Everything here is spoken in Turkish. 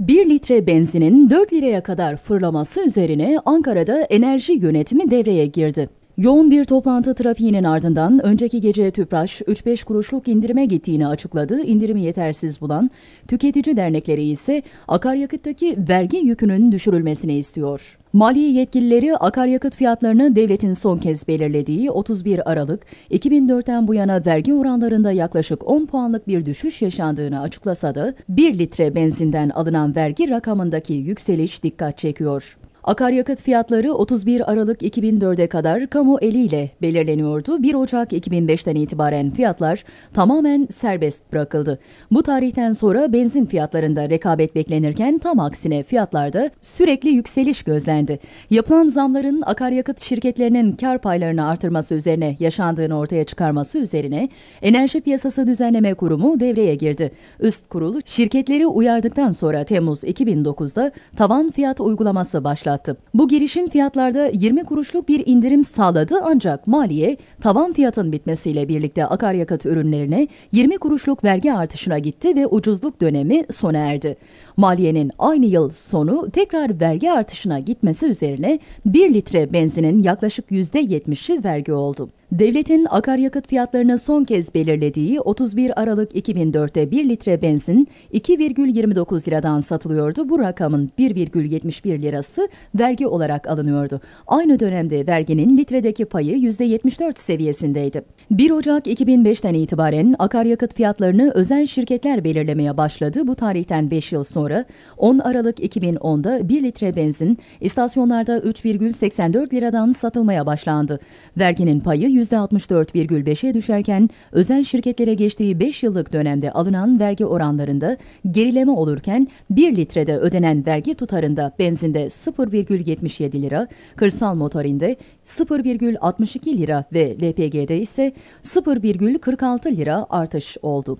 1 litre benzinin 4 liraya kadar fırlaması üzerine Ankara'da enerji yönetimi devreye girdi. Yoğun bir toplantı trafiğinin ardından önceki gece Tüpraş 3-5 kuruşluk indirime gittiğini açıkladı. İndirimi yetersiz bulan tüketici dernekleri ise akaryakıttaki vergi yükünün düşürülmesini istiyor. Maliye yetkilileri akaryakıt fiyatlarını devletin son kez belirlediği 31 Aralık 2004'ten bu yana vergi oranlarında yaklaşık 10 puanlık bir düşüş yaşandığını açıklasa da 1 litre benzinden alınan vergi rakamındaki yükseliş dikkat çekiyor. Akaryakıt fiyatları 31 Aralık 2004'e kadar kamu eliyle belirleniyordu. 1 Ocak 2005'ten itibaren fiyatlar tamamen serbest bırakıldı. Bu tarihten sonra benzin fiyatlarında rekabet beklenirken tam aksine fiyatlarda sürekli yükseliş gözlendi. Yapılan zamların akaryakıt şirketlerinin kar paylarını artırması üzerine yaşandığını ortaya çıkarması üzerine Enerji Piyasası Düzenleme Kurumu devreye girdi. Üst kurul şirketleri uyardıktan sonra Temmuz 2009'da tavan fiyat uygulaması başlattı başlattı. Bu girişim fiyatlarda 20 kuruşluk bir indirim sağladı ancak maliye tavan fiyatın bitmesiyle birlikte akaryakıt ürünlerine 20 kuruşluk vergi artışına gitti ve ucuzluk dönemi sona erdi. Maliyenin aynı yıl sonu tekrar vergi artışına gitmesi üzerine 1 litre benzinin yaklaşık %70'i vergi oldu. Devletin akaryakıt fiyatlarını son kez belirlediği 31 Aralık 2004'te 1 litre benzin 2,29 liradan satılıyordu. Bu rakamın 1,71 lirası vergi olarak alınıyordu. Aynı dönemde verginin litredeki payı %74 seviyesindeydi. 1 Ocak 2005'ten itibaren akaryakıt fiyatlarını özel şirketler belirlemeye başladı. Bu tarihten 5 yıl sonra 10 Aralık 2010'da 1 litre benzin istasyonlarda 3,84 liradan satılmaya başlandı. Verginin payı %64,5'e düşerken özel şirketlere geçtiği 5 yıllık dönemde alınan vergi oranlarında gerileme olurken 1 litrede ödenen vergi tutarında benzinde 0,77 lira, kırsal motorinde 0,62 lira ve LPG'de ise 0,46 lira artış oldu.